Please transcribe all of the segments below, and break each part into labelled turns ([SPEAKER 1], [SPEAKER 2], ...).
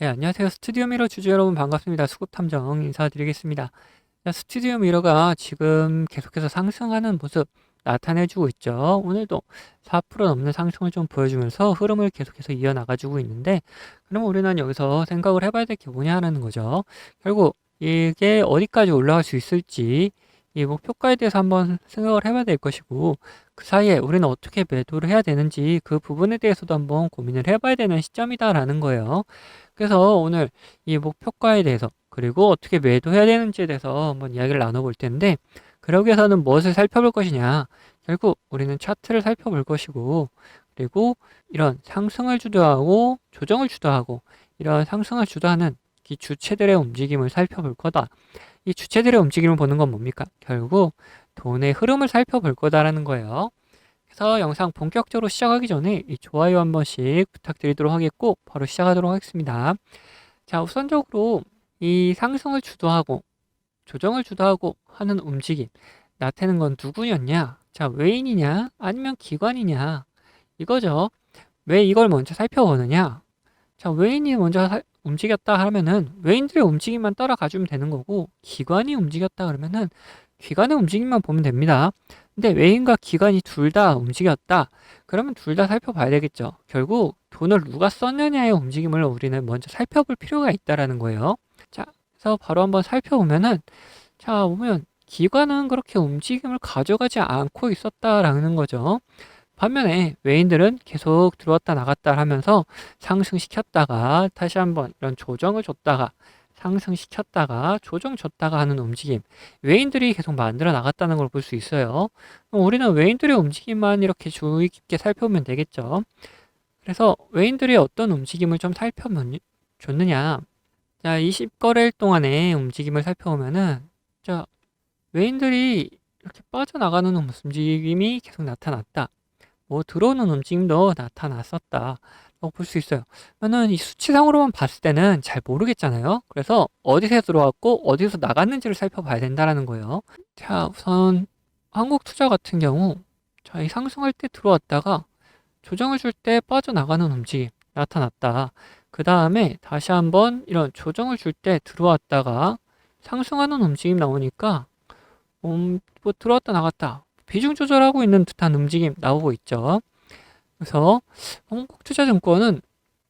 [SPEAKER 1] 네, 안녕하세요. 스튜디오 미러 주주 여러분 반갑습니다. 수급 탐정 인사드리겠습니다. 자, 스튜디오 미러가 지금 계속해서 상승하는 모습 나타내주고 있죠. 오늘도 4% 넘는 상승을 좀 보여주면서 흐름을 계속해서 이어나가주고 있는데, 그럼 우리는 여기서 생각을 해봐야 될 게 뭐냐는 거죠. 결국 이게 어디까지 올라갈 수 있을지 이 목표가에 대해서 한번 생각을 해봐야 될 것이고, 그 사이에 우리는 어떻게 매도를 해야 되는지 그 부분에 대해서도 한번 고민을 해봐야 되는 시점이다라는 거예요. 그래서 오늘 이 목표가에 대해서 그리고 어떻게 매도해야 되는지에 대해서 한번 이야기를 나눠볼 텐데 그러기 위해서는 무엇을 살펴볼 것이냐 결국 우리는 차트를 살펴볼 것이고 그리고 이런 상승을 주도하고 조정을 주도하고 이런 상승을 주도하는 이 주체들의 움직임을 살펴볼 거다. 이 주체들의 움직임을 보는 건 뭡니까? 결국 돈의 흐름을 살펴볼 거다라는 거예요. 그래서 영상 본격적으로 시작하기 전에 이 좋아요 한 번씩 부탁드리도록 하겠고 바로 시작하도록 하겠습니다. 자, 우선적으로 이 상승을 주도하고 조정을 주도하고 하는 움직임 나타내는 건 누구였냐? 자, 외인이냐? 아니면 기관이냐? 이거죠. 왜 이걸 먼저 살펴보느냐? 자, 외인이 먼저 사- 움직였다 하면은 외인들의 움직임만 따라가 주면 되는 거고 기관이 움직였다 그러면은 기관의 움직임만 보면 됩니다. 근데 외인과 기관이 둘 다 움직였다. 그러면 둘 다 살펴봐야 되겠죠. 결국 돈을 누가 썼느냐의 움직임을 우리는 먼저 살펴볼 필요가 있다라는 거예요. 자, 그래서 바로 한번 살펴보면은 자, 보면 기관은 그렇게 움직임을 가져가지 않고 있었다라는 거죠. 반면에 외인들은 계속 들어왔다 나갔다 하면서 상승시켰다가 다시 한번 이런 조정을 줬다가 상승시켰다가 조정 줬다가 하는 움직임 외인들이 계속 만들어 나갔다는 걸 볼 수 있어요. 우리는 외인들의 움직임만 이렇게 주의 깊게 살펴보면 되겠죠. 그래서 외인들의 어떤 움직임을 좀 살펴줬느냐. 자, 20거래일 동안의 움직임을 살펴보면은, 자, 외인들이 이렇게 빠져나가는 움직임이 계속 나타났다. 뭐, 들어오는 움직임도 나타났었다. 라고 볼 수 있어요. 그러면 이 수치상으로만 봤을 때는 잘 모르겠잖아요. 그래서 어디서 들어왔고 어디서 나갔는지를 살펴봐야 된다라는 거예요. 자, 우선 한국 투자 같은 경우 자, 이 상승할 때 들어왔다가 조정을 줄 때 빠져나가는 움직임 나타났다. 그 다음에 다시 한번 이런 조정을 줄 때 들어왔다가 상승하는 움직임 나오니까 음, 뭐 들어왔다 나갔다 비중 조절하고 있는 듯한 움직임 나오고 있죠. 그래서 한국투자증권은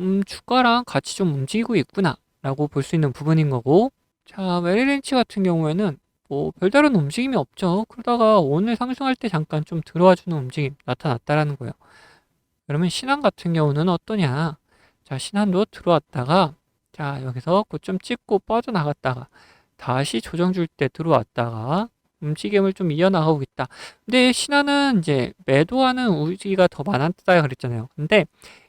[SPEAKER 1] 음, 주가랑 같이 좀 움직이고 있구나라고 볼 수 있는 부분인 거고 자 메리렌치 같은 경우에는 뭐 별다른 움직임이 없죠. 그러다가 오늘 상승할 때 잠깐 좀 들어와주는 움직임 나타났다라는 거예요. 그러면 신한 같은 경우는 어떠냐? 자 신한도 들어왔다가 자 여기서 고점 찍고 빠져나갔다가 다시 조정 줄 때 들어왔다가 움직임을 좀 이어나가고 있다. 근데 신한은 이제 매도하는 우지가 더 많았다 그랬잖아요. 근데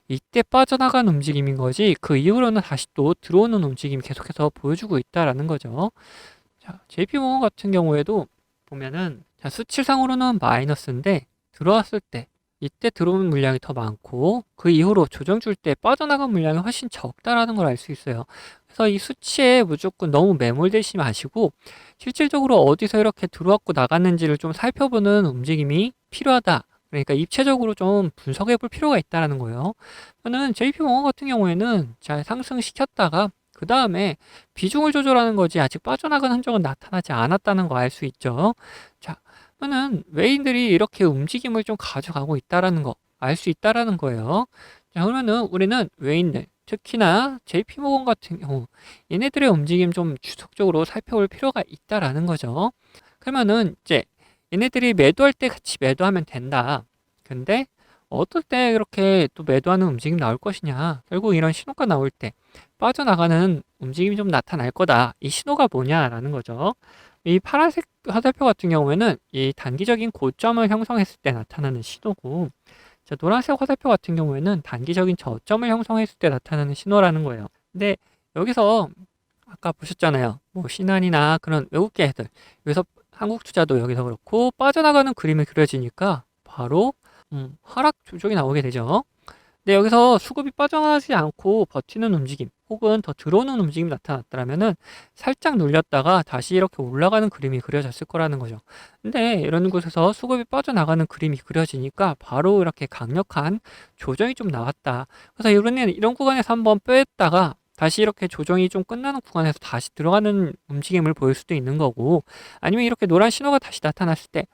[SPEAKER 1] 이때 빠져나간 움직임인 거지 그 이후로는 다시 또 들어오는 움직임 계속해서 보여주고 있다라는 거죠. 자, JP모건 같은 경우에도 보면은 자, 수치상으로는 마이너스인데 들어왔을 때 이때 들어오는 물량이 더 많고 그 이후로 조정 줄 때 빠져나간 물량이 훨씬 적다라는 걸 알 수 있어요. 그래서 이 수치에 무조건 너무 매몰되지 마시고 실질적으로 어디서 이렇게 들어왔고 나갔는지를 좀 살펴보는 움직임이 필요하다. 그러니까 입체적으로 좀 분석해 볼 필요가 있다라는 거예요. 저는 JP모건 같은 경우에는 잘 상승시켰다가 그 다음에 비중을 조절하는 거지 아직 빠져나간 흔적은 나타나지 않았다는 거 알 수 있죠. 자, 그러면 외인들이 이렇게 움직임을 좀 가져가고 있다라는 거 알 수 있다라는 거예요. 자, 그러면은 우리는 외인들 특히나 JP모건 같은 경우 얘네들의 움직임 좀 주석적으로 살펴볼 필요가 있다라는 거죠. 그러면은 이제 얘네들이 매도할 때 같이 매도하면 된다. 근데 어떨 때 이렇게 또 매도하는 움직임 나올 것이냐. 결국 이런 신호가 나올 때 빠져나가는 움직임이 좀 나타날 거다. 이 신호가 뭐냐라는 거죠. 이 파란색 화살표 같은 경우에는 이 단기적인 고점을 형성했을 때 나타나는 신호고, 자, 노란색 화살표 같은 경우에는 단기적인 저점을 형성했을 때 나타나는 신호라는 거예요. 근데 여기서 아까 보셨잖아요. 뭐 신한이나 그런 외국계 애들 여기서 한국 투자도 여기서 그렇고 빠져나가는 그림이 그려지니까 바로 음, 하락 조정이 나오게 되죠. 근데 여기서 수급이 빠져나가지 않고 버티는 움직임 혹은 더 들어오는 움직임이 나타났다면은 살짝 눌렸다가 다시 이렇게 올라가는 그림이 그려졌을 거라는 거죠. 근데 이런 곳에서 수급이 빠져나가는 그림이 그려지니까 바로 이렇게 강력한 조정이 좀 나왔다. 그래서 이런 이런 구간에서 한번 뺐다가 다시 이렇게 조정이 좀 끝나는 구간에서 다시 들어가는 움직임을 보일 수도 있는 거고 아니면 이렇게 노란 신호가 다시 나타났을 때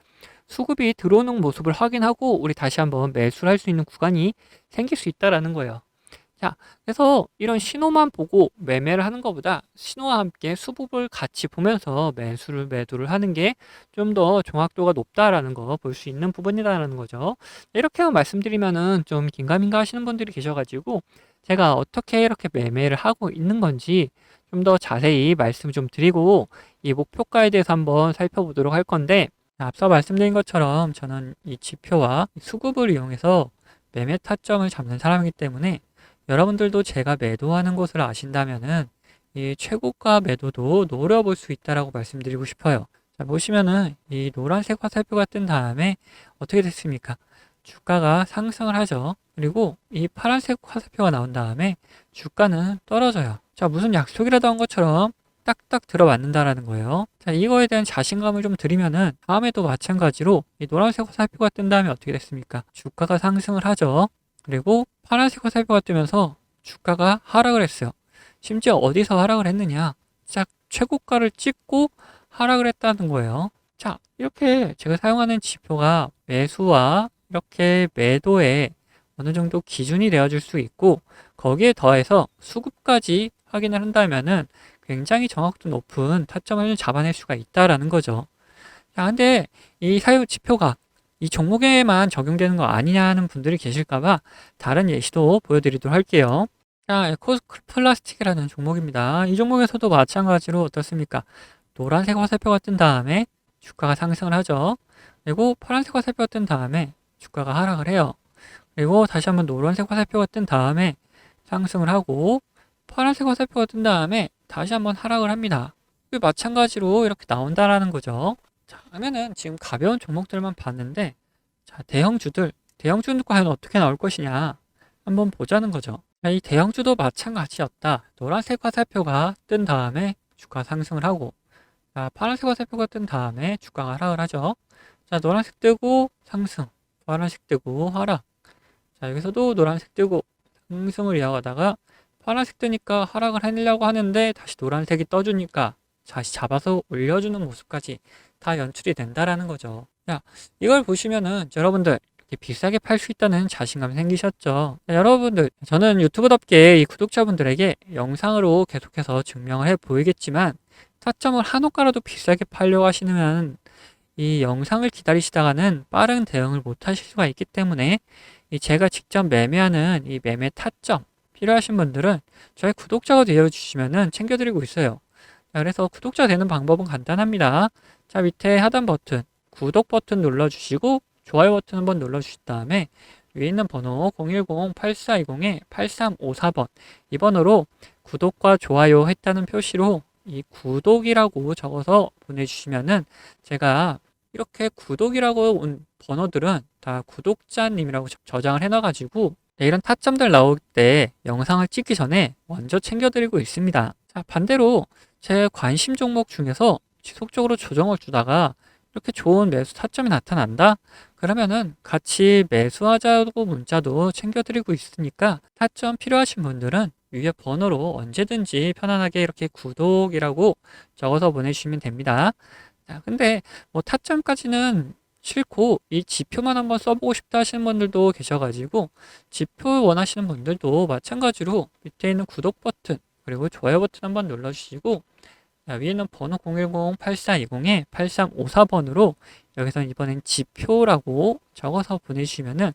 [SPEAKER 1] 수급이 들어오는 모습을 확인하고 우리 다시 한번 매수를 할 수 있는 구간이 생길 수 있다라는 거예요. 자, 그래서 이런 신호만 보고 매매를 하는 것보다 신호와 함께 수급을 같이 보면서 매수를 매도를 하는 게 좀 더 정확도가 높다라는 거 볼 수 있는 부분이라는 거죠. 이렇게 말씀드리면은 좀 긴가민가 하시는 분들이 계셔가지고 제가 어떻게 이렇게 매매를 하고 있는 건지 좀 더 자세히 말씀 좀 드리고 이 목표가에 대해서 한번 살펴보도록 할 건데 앞서 말씀드린 것처럼 저는 이 지표와 수급을 이용해서 매매 타점을 잡는 사람이기 때문에 여러분들도 제가 매도하는 것을 아신다면은 이 최고가 매도도 노려볼 수 있다라고 말씀드리고 싶어요. 자, 보시면은 이 노란색 화살표가 뜬 다음에 어떻게 됐습니까? 주가가 상승을 하죠. 그리고 이 파란색 화살표가 나온 다음에 주가는 떨어져요. 자, 무슨 약속이라도 한 것처럼 딱딱 들어맞는다라는 거예요. 자, 이거에 대한 자신감을 좀 드리면은 다음에도 마찬가지로 이 노란색 화살표가 뜬 다음에 어떻게 됐습니까? 주가가 상승을 하죠. 그리고 파란색 화살표가 뜨면서 주가가 하락을 했어요. 심지어 어디서 하락을 했느냐? 딱 최고가를 찍고 하락을 했다는 거예요. 자, 이렇게 제가 사용하는 지표가 매수와 이렇게 매도에 어느 정도 기준이 되어줄 수 있고 거기에 더해서 수급까지 확인을 한다면은 굉장히 정확도 높은 타점을 잡아낼 수가 있다라는 거죠. 자, 근데 이 사유 지표가 이 종목에만 적용되는 거 아니냐 하는 분들이 계실까봐 다른 예시도 보여드리도록 할게요. 자, 에코 플라스틱이라는 종목입니다. 이 종목에서도 마찬가지로 어떻습니까? 노란색 화살표가 뜬 다음에 주가가 상승을 하죠. 그리고 파란색 화살표가 뜬 다음에 주가가 하락을 해요. 그리고 다시 한번 노란색 화살표가 뜬 다음에 상승을 하고 파란색 화살표가 뜬 다음에 다시 한번 하락을 합니다. 마찬가지로 이렇게 나온다라는 거죠. 자, 그러면은 지금 가벼운 종목들만 봤는데 자, 대형주들, 대형주는 과연 어떻게 나올 것이냐 한번 보자는 거죠. 자, 이 대형주도 마찬가지였다. 노란색 화살표가 뜬 다음에 주가 상승을 하고 자, 파란색 화살표가 뜬 다음에 주가가 하락을 하죠. 자, 노란색 뜨고 상승, 파란색 뜨고 하락. 자, 여기서도 노란색 뜨고 상승을 이어가다가 파란색 뜨니까 하락을 해내려고 하는데 다시 노란색이 떠주니까 다시 잡아서 올려주는 모습까지 다 연출이 된다라는 거죠. 자, 이걸 보시면은 여러분들 비싸게 팔 수 있다는 자신감이 생기셨죠. 자, 여러분들, 저는 유튜브답게 이 구독자분들에게 영상으로 계속해서 증명을 해 보이겠지만 타점을 한호가라도 비싸게 팔려고 하시면 이 영상을 기다리시다가는 빠른 대응을 못 하실 수가 있기 때문에 이 제가 직접 매매하는 이 매매 타점 필요하신 분들은 저희 구독자가 되어주시면은 챙겨드리고 있어요. 자, 그래서 구독자 되는 방법은 간단합니다. 자, 밑에 하단 버튼, 구독 버튼 눌러주시고, 좋아요 버튼 한번 눌러주신 다음에, 위에 있는 번호 010-8420-8354번, 이 번호로 구독과 좋아요 했다는 표시로 이 구독이라고 적어서 보내주시면은 제가 이렇게 구독이라고 온 번호들은 다 구독자님이라고 저장을 해놔가지고 네, 이런 타점들 나올 때 영상을 찍기 전에 먼저 챙겨드리고 있습니다. 자, 반대로 제 관심 종목 중에서 지속적으로 조정을 주다가 이렇게 좋은 매수 타점이 나타난다? 그러면은 같이 매수하자고 문자도 챙겨드리고 있으니까 타점 필요하신 분들은 위에 번호로 언제든지 편안하게 이렇게 구독이라고 적어서 보내주시면 됩니다. 자, 근데 뭐 타점까지는 싫고 이 지표만 한번 써보고 싶다 하시는 분들도 계셔가지고 지표 원하시는 분들도 마찬가지로 밑에 있는 구독 버튼 그리고 좋아요 버튼 한번 눌러주시고 자, 위에는 번호 010-8420-8354번으로 여기서 이번엔 지표라고 적어서 보내주시면은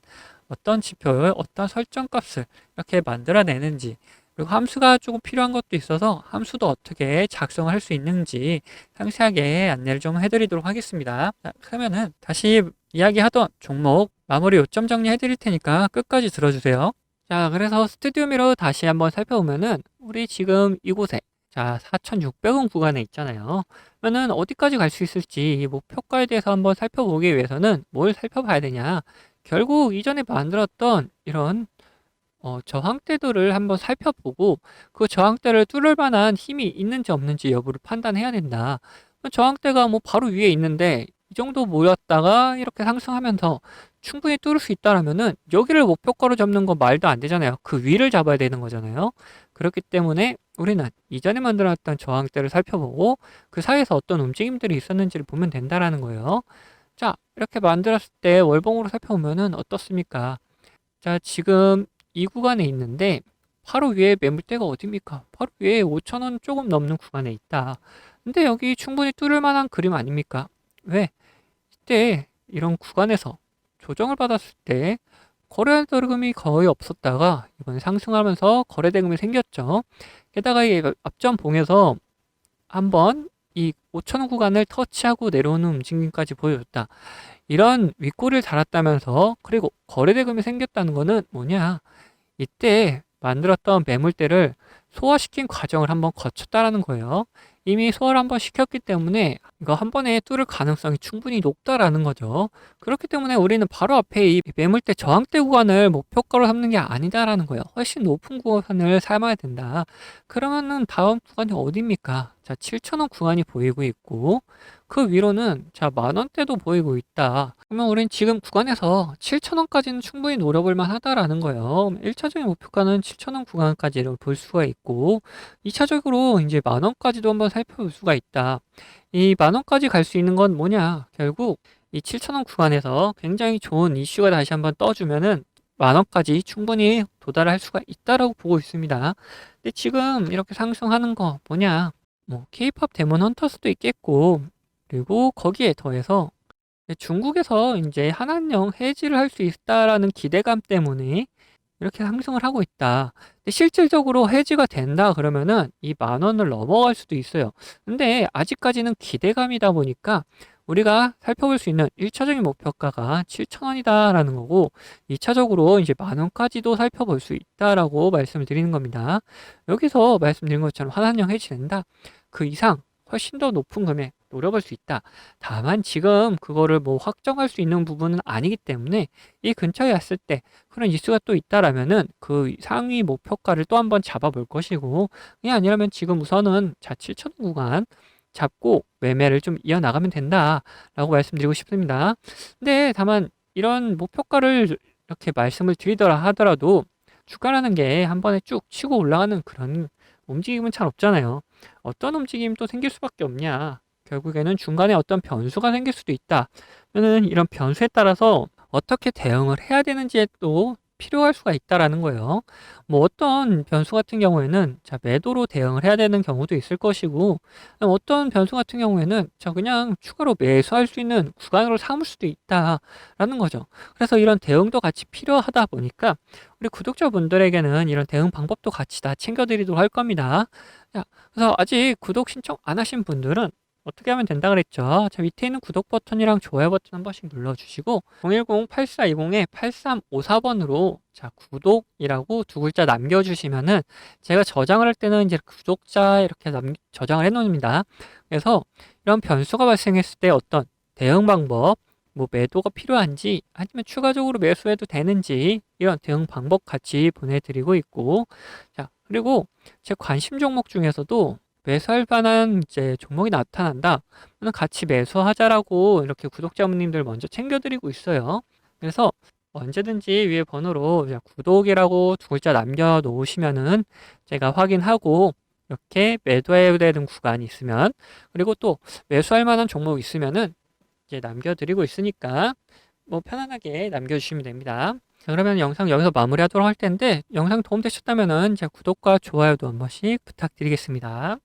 [SPEAKER 1] 어떤 지표를 어떤 설정 값을 이렇게 만들어내는지 그리고 함수가 조금 필요한 것도 있어서 함수도 어떻게 작성을 할수 있는지 상세하게 안내를 좀 해드리도록 하겠습니다. 자, 그러면은 다시 이야기하던 종목 마무리 요점 정리해 드릴 테니까 끝까지 들어주세요. 자, 그래서 스튜디오 미러 다시 한번 살펴보면은 우리 지금 이곳에 자, 4,600원 구간에 있잖아요. 그러면은 어디까지 갈 수 있을지 이 목표가에 대해서 한번 살펴보기 위해서는 뭘 살펴봐야 되냐? 결국 이전에 만들었던 이런 어, 저항대들을 한번 살펴보고 그 저항대를 뚫을 만한 힘이 있는지 없는지 여부를 판단해야 된다. 저항대가 뭐 바로 위에 있는데 이 정도 모였다가 이렇게 상승하면서 충분히 뚫을 수 있다라면은 여기를 목표가로 잡는 거 말도 안 되잖아요. 그 위를 잡아야 되는 거잖아요. 그렇기 때문에 우리는 이전에 만들어놨던 저항대를 살펴보고 그 사이에서 어떤 움직임들이 있었는지를 보면 된다라는 거예요. 자, 이렇게 만들었을 때 월봉으로 살펴보면은 어떻습니까? 자, 지금 이 구간에 있는데 바로 위에 매물대가 어딥니까? 바로 위에 5천원 조금 넘는 구간에 있다. 근데 여기 충분히 뚫을 만한 그림 아닙니까? 왜? 이때 이런 구간에서 조정을 받았을 때 거래 대금이 거의 없었다가 이번에 상승하면서 거래 대금이 생겼죠. 게다가 이 앞전 봉에서 한번 이 5천원 구간을 터치하고 내려오는 움직임까지 보여줬다. 이런 윗골을 달았다면서 그리고 거래 대금이 생겼다는 거는 뭐냐? 이때 만들었던 매물대를 소화시킨 과정을 한번 거쳤다라는 거예요. 이미 소화를 한번 시켰기 때문에 이거 한 번에 뚫을 가능성이 충분히 높다라는 거죠. 그렇기 때문에 우리는 바로 앞에 이 매물대 저항대 구간을 목표가로 삼는 게 아니다라는 거예요. 훨씬 높은 구간을 삼아야 된다. 그러면은 다음 구간이 어디입니까? 자, 7,000원 구간이 보이고 있고 그 위로는 자, 만 원대도 보이고 있다. 그러면 우린 지금 구간에서 7,000원까지는 충분히 노려볼 만하다라는 거예요. 1차적인 목표가는 7,000원 구간까지를 볼 수가 있고 2차적으로 이제 만 원까지도 한번 살펴볼 수가 있다. 이 만 원까지 갈 수 있는 건 뭐냐? 결국 이 7,000원 구간에서 굉장히 좋은 이슈가 다시 한번 떠주면은 만 원까지 충분히 도달할 수가 있다라고 보고 있습니다. 근데 지금 이렇게 상승하는 거 뭐냐? 뭐 케이팝 데몬 헌터스도 있겠고 그리고 거기에 더해서 중국에서 이제 한한령 해지를 할 수 있다라는 기대감 때문에 이렇게 상승을 하고 있다. 근데 실질적으로 해지가 된다 그러면은 이 만 원을 넘어갈 수도 있어요. 근데 아직까지는 기대감이다 보니까 우리가 살펴볼 수 있는 1차적인 목표가가 7,000원이다라는 거고 2차적으로 이제 만 원까지도 살펴볼 수 있다라고 말씀을 드리는 겁니다. 여기서 말씀드린 것처럼 한한령 해지된다. 그 이상 훨씬 더 높은 금액 노려볼 수 있다. 다만 지금 그거를 뭐 확정할 수 있는 부분은 아니기 때문에 이 근처에 왔을 때 그런 이슈가 또 있다라면은 그 상위 목표가를 또 한번 잡아볼 것이고 그게 아니라면 지금 우선은 자 7천 구간 잡고 매매를 좀 이어나가면 된다라고 말씀드리고 싶습니다. 근데 다만 이런 목표가를 이렇게 말씀을 드리더라 하더라도 주가라는 게 한 번에 쭉 치고 올라가는 그런 움직임은 잘 없잖아요. 어떤 움직임도 생길 수밖에 없냐. 결국에는 중간에 어떤 변수가 생길 수도 있다. 그러면 이런 변수에 따라서 어떻게 대응을 해야 되는지에 또 필요할 수가 있다라는 거예요. 뭐 어떤 변수 같은 경우에는 자 매도로 대응을 해야 되는 경우도 있을 것이고 어떤 변수 같은 경우에는 자 그냥 추가로 매수할 수 있는 구간으로 삼을 수도 있다라는 거죠. 그래서 이런 대응도 같이 필요하다 보니까 우리 구독자분들에게는 이런 대응 방법도 같이 다 챙겨드리도록 할 겁니다. 자, 그래서 아직 구독 신청 안 하신 분들은 어떻게 하면 된다 그랬죠? 자, 밑에 있는 구독 버튼이랑 좋아요 버튼 한 번씩 눌러주시고 010-8420-8354번으로 자, 구독이라고 두 글자 남겨주시면은 제가 저장을 할 때는 이제 구독자 이렇게 남, 저장을 해 놓습니다. 그래서 이런 변수가 발생했을 때 어떤 대응 방법, 뭐 매도가 필요한지 아니면 추가적으로 매수해도 되는지 이런 대응 방법 같이 보내드리고 있고 자 그리고 제 관심 종목 중에서도 매수할 만한 이제 종목이 나타난다. 같이 매수하자라고 이렇게 구독자분님들 먼저 챙겨드리고 있어요. 그래서 언제든지 위에 번호로 구독이라고 두 글자 남겨 놓으시면은 제가 확인하고 이렇게 매도해야 되는 구간이 있으면 그리고 또 매수할 만한 종목 있으면은 이제 남겨드리고 있으니까 뭐 편안하게 남겨주시면 됩니다. 자, 그러면 영상 여기서 마무리하도록 할 텐데 영상 도움되셨다면은 제 구독과 좋아요도 한 번씩 부탁드리겠습니다.